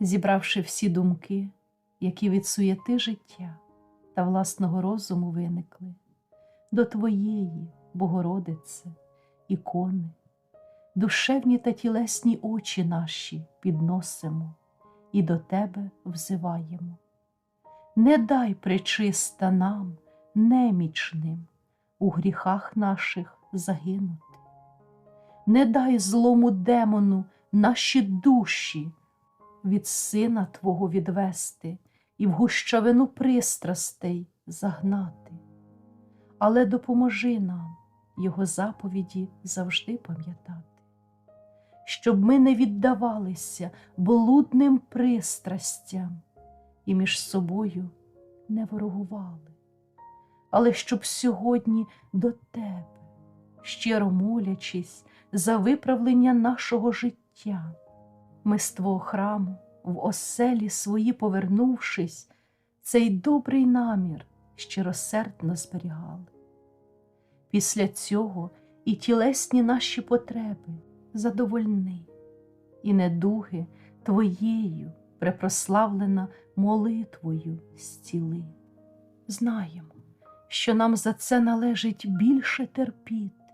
зібравши всі думки, які від суєти життя та власного розуму виникли, до Твоєї, Богородице, ікони, душевні та тілесні очі наші підносимо і до Тебе взиваємо. Не дай причиста нам, немічним, у гріхах наших загинути. Не дай злому демону наші душі від сина Твого відвести і в гущавину пристрастей загнати, але допоможи нам Його заповіді завжди пам'ятати, щоб ми не віддавалися блудним пристрастям і між собою не ворогували, але щоб сьогодні до Тебе, щиро молячись за виправлення нашого життя, ми з Твого храму, в оселі свої повернувшись, цей добрий намір щиросердно зберігали. Після цього і тілесні наші потреби задовольни, і недуги Твоєю препрославлена молитвою зціли. Знаємо, що нам за це належить більше терпіти,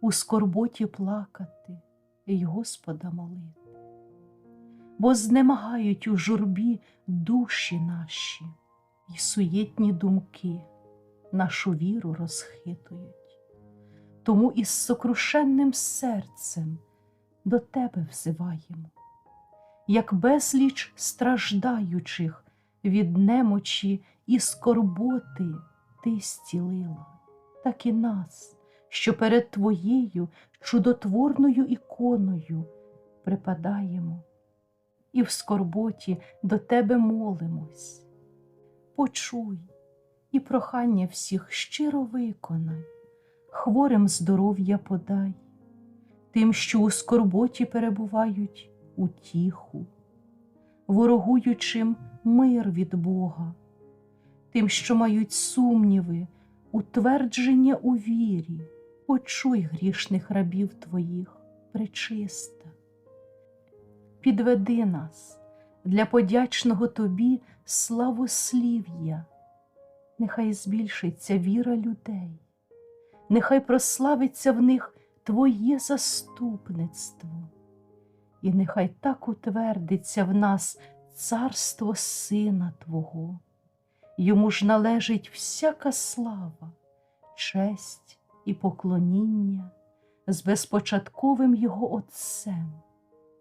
у скорботі плакати й Господа молити, бо знемагають у журбі душі наші і суєтні думки нашу віру розхитують. Тому із сокрушенним серцем до Тебе взиваємо, як безліч страждаючих від немочі і скорботи Ти зцілила, так і нас, що перед Твоєю чудотворною іконою припадаємо і в скорботі до Тебе молимось. Почуй і прохання всіх щиро виконай, хворим здоров'я подай, тим, що у скорботі перебувають утіху, ворогуючим мир від Бога, тим, що мають сумніви, утвердження у вірі, почуй грішних рабів Твоїх, пречиста. Підведи нас для подячного Тобі славослів'я, нехай збільшиться віра людей, нехай прославиться в них Твоє заступництво, і нехай так утвердиться в нас царство Сина Твого, йому ж належить всяка слава, честь і поклоніння з безпочатковим Його Отцем,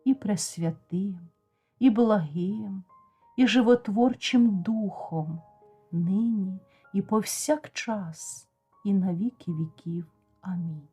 і пресвятим, і благим, і животворчим Духом, нині і повсякчас, і на віки віків. Амінь.